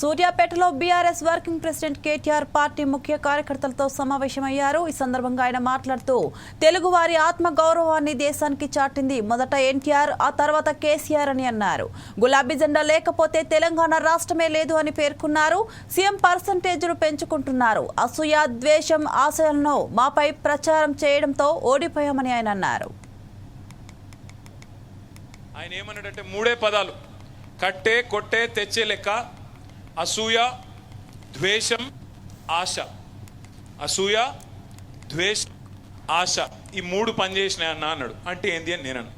సూర్యాపేటలో BRS working president KTR party ముఖ్య కార్యకర్తలతో సమావేశమయ్యారు. ఈ సందర్భంగా ఆయన మాట్లాడుతూ తెలుగువారి ఆత్మ గౌరవాన్ని దేశానికి చాటింది మొదట ఎన్టీఆర్ ఆ తర్వాత కేసీఆర్ అని అన్నారు. గులాబీ జెండా లేకపోతే తెలంగాణ రాష్ట్రమే లేదు అని పేర్కొన్నారు. సీఎం పర్సంటేజ్ను పెంచుకుంటున్నారు. అసూయ ద్వేషం ఆశయాలను మాపై ప్రచారం చేయడంతో ఓడిపోయామని ఆయన అన్నారు. ఆయన ఏమన్నాడంటే మూడే పదాలు. కట్టే కొట్టే తెచ్చే లెక్క అసూయ ద్వేషం ఆశ. అసూయ ద్వేషం ఆశ. ఈ మూడు పనిచేసినాయి అన్న అన్నాడు. అంటే ఏంది అని నేను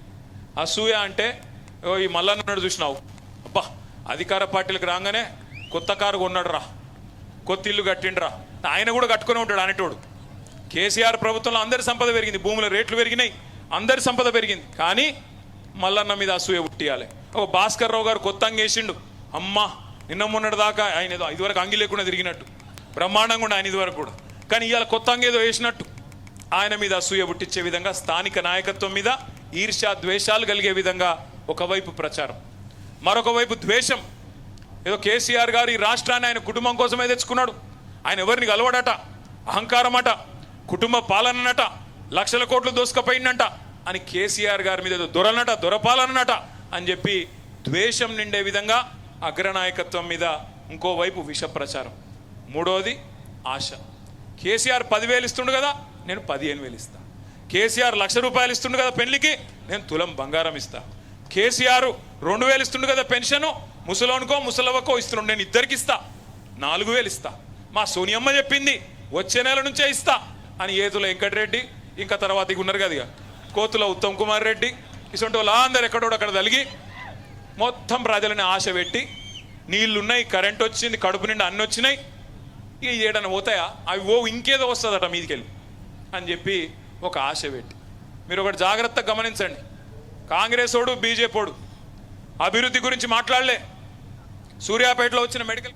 అసూయ అంటే ఓ ఈ మల్లన్న చూసినావు. అబ్బా అధికార పార్టీలకు రాగానే కొత్త కారు కొన్నాడు రా కొత్త ఇల్లు కట్టిండ్రా. ఆయన కూడా కట్టుకుని ఉంటాడు అనేటోడు. కేసీఆర్ ప్రభుత్వంలో అందరి సంపద పెరిగింది. భూముల రేట్లు పెరిగినాయి. అందరి సంపద పెరిగింది. కానీ మల్లన్న మీద అసూయ పుట్టియాలి. ఓ భాస్కర్ రావు గారు కొత్త అంగేసిండు. అమ్మా నిన్న మొన్నటి దాకా ఆయన ఏదో ఇదివరకు అంగి లేకుండా తిరిగినట్టు. బ్రహ్మాండంగా ఉండే ఆయన ఇదివరకు కూడా. కానీ ఇవాళ కొత్త అంగేదో ఏదో వేసినట్టు. ఆయన మీద అసూయ పుట్టించే విధంగా స్థానిక నాయకత్వం మీద ఈర్ష్య ద్వేషాలు కలిగే విధంగా ఒకవైపు ప్రచారం. మరొక వైపు ద్వేషం. ఏదో కేసీఆర్ గారు ఈ రాష్ట్రాన్ని ఆయన కుటుంబం కోసమే తెచ్చుకున్నాడు. ఆయన ఎవరిని కలవడట? అహంకారమట? కుటుంబ పాలనట లక్షల కోట్లు దోసుకపోయిందంట? అని కేసీఆర్ గారి మీద ఏదో దొరలనట దొరపాలనట అని చెప్పి ద్వేషం నిండే విధంగా అగ్రనాయకత్వం మీద ఇంకోవైపు విష ప్రచారం. మూడోది ఆశ. కేసీఆర్ పదివేలు ఇస్తుండు కదా నేను పదిహేను వేలు ఇస్తా. కేసీఆర్ లక్ష రూపాయలు ఇస్తుండు కదా పెళ్ళికి నేను తులం బంగారం ఇస్తా. కేసీఆర్ రెండు వేలు ఇస్తుండు కదా పెన్షను ముసలోనికో ముసలవ్వకో ఇస్తుండు నేను ఇద్దరికి ఇస్తా. నాలుగు వేలు ఇస్తా. మా సోనియమ్మ చెప్పింది వచ్చే నెల నుంచే ఇస్తా అని ఏతుల వెంకటరెడ్డి ఇంకా తర్వాత ఇక ఉన్నారు కదా ఇక. కోతుల ఉత్తమ్ కుమార్ రెడ్డి ఇటువంటి వాళ్ళు అందరు ఎక్కడోడు అక్కడ తలిగి మొత్తం ప్రజలని ఆశ పెట్టి నీళ్ళున్నాయి కరెంట్ వచ్చింది కడుపు నిండా అన్ని వచ్చినాయి. ఇక ఏడన్నా పోతాయా? అవి ఓ ఇంకేదో వస్తుందట మీదికెళ్ళి అని చెప్పి ఒక ఆశ పెట్టి. మీరు ఒకటి జాగ్రత్తగా గమనించండి. కాంగ్రెస్ ఓడు బీజేపీ ఓడు అభివృద్ధి గురించి మాట్లాడలే. సూర్యాపేటలో వచ్చిన మెడికల్